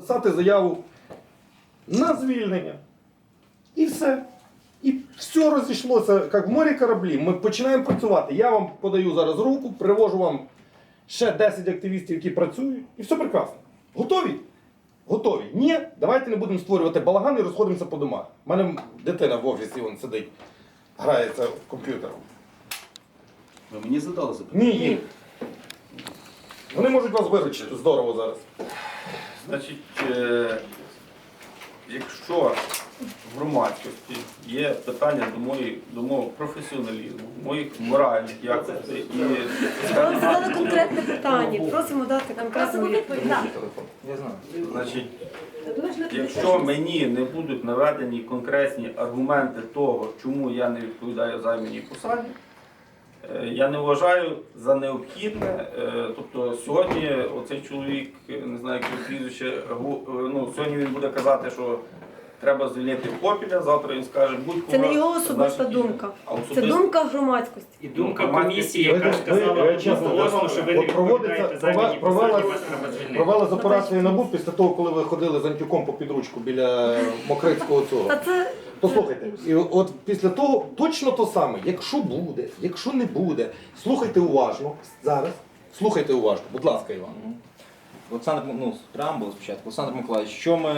Писати заяву на звільнення. І все. І все розійшлося, як в морі кораблі. Ми починаємо працювати. Я вам подаю зараз руку, привожу вам ще 10 активістів, які працюють, і все прекрасно. Готові? Готові. Ні, давайте не будемо створювати балаган і розходимося по домах. У мене дитина в офісі вон сидить, грається в комп'ютер. Ви мені задали запитання? Ні, їм. Вони можуть вас виручити здорово зараз. Значить, е, якщо в громадськості є питання до моєї до мого професіоналізму, моїх моральних якостей і Вам задали конкретне питання. Просимо дати конкретну відповідь. Я знаю. значить, якщо мені не будуть наведені конкретні аргументи того, чому я не відповідаю займаній посаді, я не вважаю за необхідне. е, Тобто сьогодні оцей чоловік, е, не знаю, яке прізвище, е, ну, сьогодні він буде казати, що треба звільнити Попіля, завтра він скаже, будь-кого. Це не його особиста думка. А Це думка громадськості. І думка комісії, яка Ви- сказала ви- чесно, голосно, що ви не відповідаєте провела- посаді, вас треба звільнити. Провели з операцією НАБУ після того, коли ви ходили з Антюком по підручку біля Мокрицького цього. Та це То слухайте, і от після того точно то саме, якщо буде, якщо не буде, слухайте уважно зараз. Слухайте уважно, будь ласка, Іван. Олександр, ну, з преамбули спочатку. Олександр Миколаївич, що ми